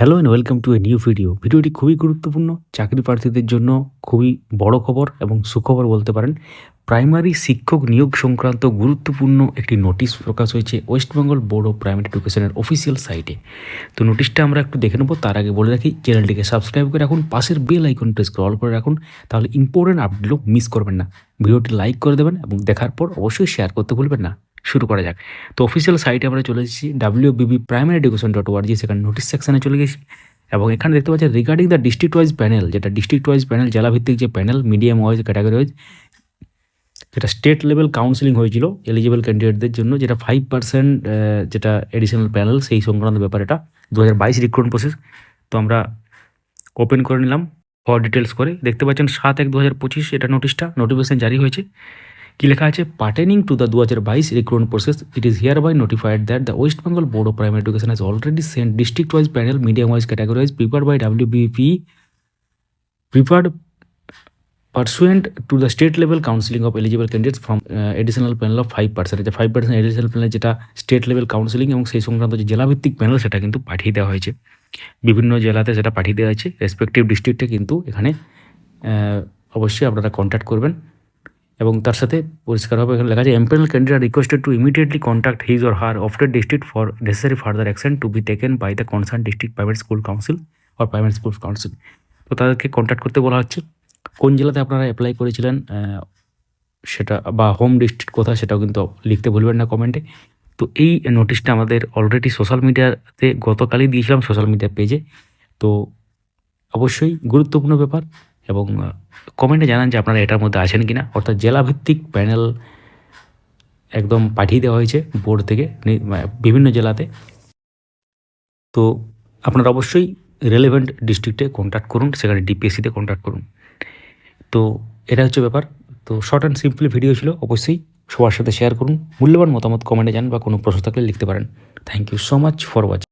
Hello and welcome to a new video ভিডিওটি খুবই গুরুত্বপূর্ণ, চাকরি প্রার্থীদের জন্য খুবই বড় খবর এবং সুখবর বলতে পারেন। প্রাইমারি শিক্ষক নিয়োগ সংক্রান্ত গুরুত্বপূর্ণ একটি নোটিশ প্রকাশ হয়েছে ওয়েস্টবেঙ্গল বোর্ড অফ প্রাইমারি এডুকেশনের অফিসিয়াল সাইটে তো নোটিশটা আমরা একটু দেখে নেব, তার আগে বলে রাখি চ্যানেলটিকে সাবস্ক্রাইব করে রাখুন, পাশের বেল আইকনটা স্ক্রল করে রাখুন, তাহলে ইম্পর্টেন্ট আপডেটগুলো মিস করবেন না। ভিডিওটি লাইক করে দেবেন এবং দেখার পর অবশ্যই শেয়ার করতে ভুলবেন না। শুরু করা যাক। তো অফিসিয়াল সাইটে আমরা চলে এসেছি ডাব্লিউ বিবি প্রাইমারি এডুকেশন ডট ওয়ার্জি সেখানে নোটিশ সেকশনে চলে গেছি। এবং এখানে দেখতে পাচ্ছি regarding the district wise panel যেটা ডিস্ট্রিক্ট ওয়াইজ প্যানেল জেলাভিত্তিক যে panel medium wise category wise যেটা স্টেট লেভেল কাউন্সিলিং হয়েছিল এলিজিবল ক্যান্ডিডেটদের জন্য, যেটা ফাইভ পার্সেন্ট যেটা এডিশনাল প্যানেল সেই সংক্রান্ত ব্যাপার এটা দু হাজার বাইশ রিক্রুটমেন্ট প্রসেস তো আমরা ওপেন করে নিলাম ফর ডিটেলস করে। দেখতে পাচ্ছেন সাত এক দু হাজার পঁচিশ, এটা নোটিশটা নোটিফিকেশন জারি হয়েছে। কি লেখা আছে? পার্টেনিং টু দ্য দু হাজার বাইশ recruitment process it is hereby notified that the West Bengal board of primary education has already sent district wise panel medium wise category wise prepared by W B P prepared pursuant to the state level counseling of eligible candidates uh, additional panel of five percent যে five percent additional panel যেটা state level counselling এবং সেই সংক্রান্ত যে জেলাভিত্তিক panel সেটা কিন্তু পাঠিয়ে দেওয়া হয়েছে। বিভিন্ন জেলাতে সেটা পাঠিয়ে দেওয়া হয়েছে। রেসপেক্টিভ ডিস্ট্রিক্টে কিন্তু এখানে অবশ্যই আপনারা কন্ট্যাক্ট করবেন। এবং তার সাথে পরিষ্কারভাবে এখানে লেখা আছে empanel candidate requested to immediately contact his or her of opted district for necessary further action to be taken by the concern district private school council or private school council তো তাদেরকে কন্ট্যাক্ট করতে বলা হচ্ছে। কোন জেলাতে আপনারা apply করেছিলেন সেটা বা হোম ডিস্ট্রিক্ট কোথায় সেটাও কিন্তু লিখতে ভুলবেন না কমেন্টে তো এই নোটিশটা আমাদের অলরেডি সোশ্যাল মিডিয়াতে গতকালই দিয়েছিলাম সোশ্যাল মিডিয়া পেজে তো অবশ্যই গুরুত্বপূর্ণ ব্যাপার। এবং কমেন্টে জানান যে আপনারা এটার মধ্যে আছেন কি না অর্থাৎ জেলাভিত্তিক প্যানেল একদম পাঠিয়ে দেওয়া হয়েছে বোর্ড থেকে বিভিন্ন জেলাতে। তো আপনারা অবশ্যই রেলেভেন্ট ডিস্ট্রিক্টে কন্ট্যাক্ট করুন, সেখানে ডিপিএসসিতে কন্ট্যাক্ট করুন। তো এটা হচ্ছে ব্যাপার। তো শর্ট অ্যান্ড সিম্পলি ভিডিও ছিল, অবশ্যই সবার সাথে শেয়ার করুন। মূল্যবান মতামত কমেন্টে জান বা কোনো প্রশ্ন থাকলে লিখতে পারেন। Thank you so much for watching